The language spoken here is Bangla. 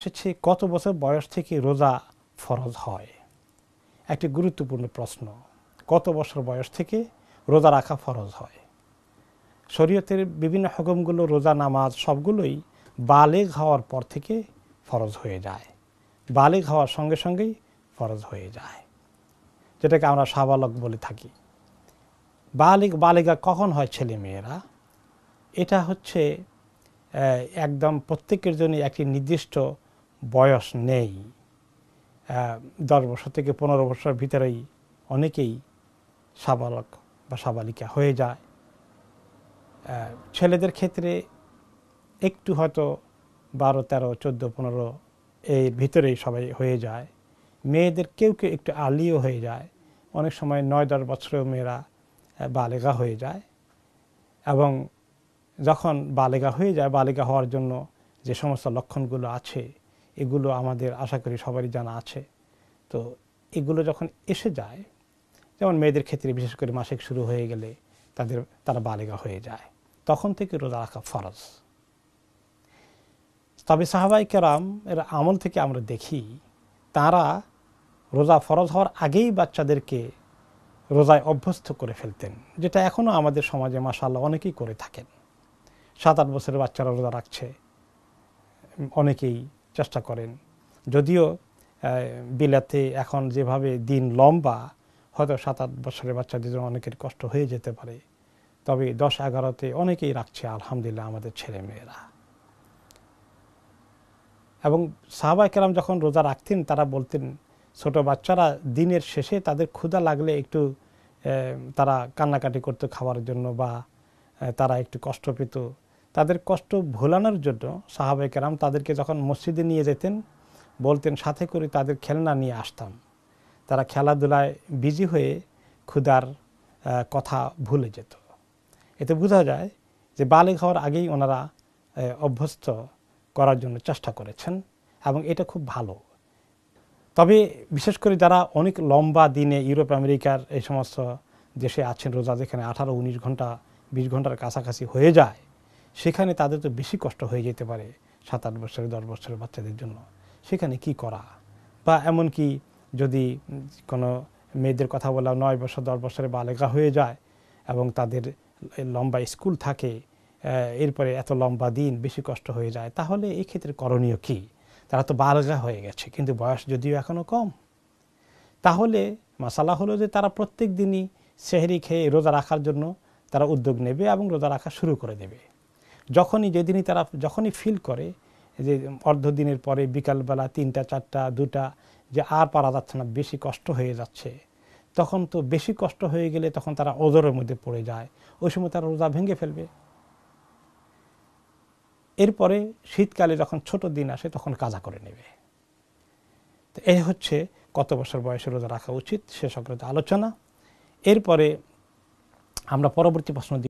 এসেছে কত বছর বয়স থেকে রোজা ফরজ হয়? একটি গুরুত্বপূর্ণ প্রশ্ন। কত বছর বয়স থেকে রোজা রাখা ফরজ হয়? শরীয়তের বিভিন্ন হুকুমগুলো রোজা নামাজ সবগুলোই বালেগ হওয়ার পর থেকে ফরজ হয়ে যায়। বালেগ হওয়ার সঙ্গে সঙ্গেই ফরজ হয়ে যায়। যেটাকে আমরা সাবালক বলে থাকি। বালিক বালিকা কখন হয় ছেলে মেয়েরা এটা হচ্ছে একদম প্রত্যেকের জন্য একটি নির্দিষ্ট বয়স নেই। দশ বছর থেকে পনেরো বছর ভিতরেই অনেকেই সাবালক বা সাবালিকা হয়ে যায়। ছেলেদের ক্ষেত্রে একটু হয়তো বারো, তেরো, চোদ্দ, পনেরো এর ভিতরেই সবাই হয়ে যায়। মেয়েদের কেউ কেউ একটু আলিও হয়ে যায়। অনেক সময় নয়, দশ বছরেও মেয়েরা বালেগা হয়ে যায়। এবং যখন বালেগা হয়ে যায়, বালেগা হওয়ার জন্য যে সমস্ত লক্ষণগুলো আছে এগুলো আমাদের, আশা করি সবারই জানা আছে। তো এগুলো যখন এসে যায়, যেমন মেয়েদের ক্ষেত্রে বিশেষ করে মাসিক শুরু হয়ে গেলে তাদের, তারা বালেগা হয়ে যায়। তখন থেকে রোজা রাখা ফরজ। তবে সাহাবাই কেরাম এর আমল থেকে আমরা দেখি, তারা রোজা ফরজ হওয়ার আগেই বাচ্চাদেরকে রোজায় অভ্যস্ত করে ফেলতেন, যেটা এখনও আমাদের সমাজে মাসাল্লাহ অনেকেই করে থাকেন। সাত আট বছরের বাচ্চারা রোজা রাখছে, অনেকেই চেষ্টা করেন। যদিও বিলাতে এখন যেভাবে দিন লম্বা, হয়তো সাত আট বছরের বাচ্চাদের জন্য অনেকের কষ্ট হয়ে যেতে পারে। তবে দশ এগারোতে অনেকেই রাখছে আলহামদুলিল্লাহ আমাদের ছেলে মেয়েরা এবং সাহাবাই কেরাম যখন রোজা রাখতেন, তারা বলতেন, ছোট বাচ্চারা দিনের শেষে তাদের ক্ষুধা লাগলে একটু তারা কান্নাকাটি করতো খাওয়ার জন্য বা তারা একটু কষ্ট পেত। তাদের কষ্ট ভোলানোর জন্য সাহাবাই কেরাম তাদেরকে যখন মসজিদে নিয়ে যেতেন, বলতেন, সাথে করে তাদের খেলনা নিয়ে আসতাম। তারা খেলাধুলায় বিজি হয়ে ক্ষুধার কথা ভুলে যেত। এতে বোঝা যায় যে বালে হওয়ার আগেই ওনারা অভ্যস্ত করার জন্য চেষ্টা করেছেন এবং এটা খুব ভালো। তবে বিশেষ করে যারা অনেক লম্বা দিনে ইউরোপ, আমেরিকার এই সমস্ত দেশে আছেন, রোজা যেখানে আঠারো, উনিশ ঘণ্টা, বিশ ঘণ্টার কাছাকাছি হয়ে যায় সেখানে তাদের তো বেশি কষ্ট হয়ে যেতে পারে সাত আট বছরের দশ বছরের বাচ্চাদের জন্য। সেখানে কি করা? বা এমনকি যদি কোনো মেয়েদের কথা বলা নয় বছর, দশ বছরে বালেগা হয়ে যায় এবং তাদের লম্বা স্কুল থাকে এরপরে এত লম্বা দিন বেশি কষ্ট হয়ে যায়, তাহলে এই ক্ষেত্রে করণীয় কী? তারা তো বালগা হয়ে গেছে, কিন্তু বয়স যদিও এখনও কম। তাহলে মশালা হলো যে তারা প্রত্যেক দিনই সেহরি খেয়ে রোজা রাখার জন্য তারা উদ্যোগ নেবে এবং রোজা রাখা শুরু করে দেবে। যখনই যেদিনই তারা যখনই ফিল করে যে অর্ধ দিনের পরে বিকালবেলা তিনটা, চারটা, দুটা, যে আর পারা যাচ্ছে না, বেশি কষ্ট হয়ে যাচ্ছে, তখন তো বেশি কষ্ট হয়ে গেলে তখন তারা ওজরের মধ্যে পড়ে যায়। ওই সময় তারা রোজা ভেঙে ফেলবে। এরপরে শীতকালে যখন ছোট দিন আসে, তখন কাজা করে নেবে। তো এই হচ্ছে কত বছর বয়সে রোজা রাখা উচিত, সে সংক্রান্ত আলোচনা। এরপরে আমরা পরবর্তী প্রশ্ন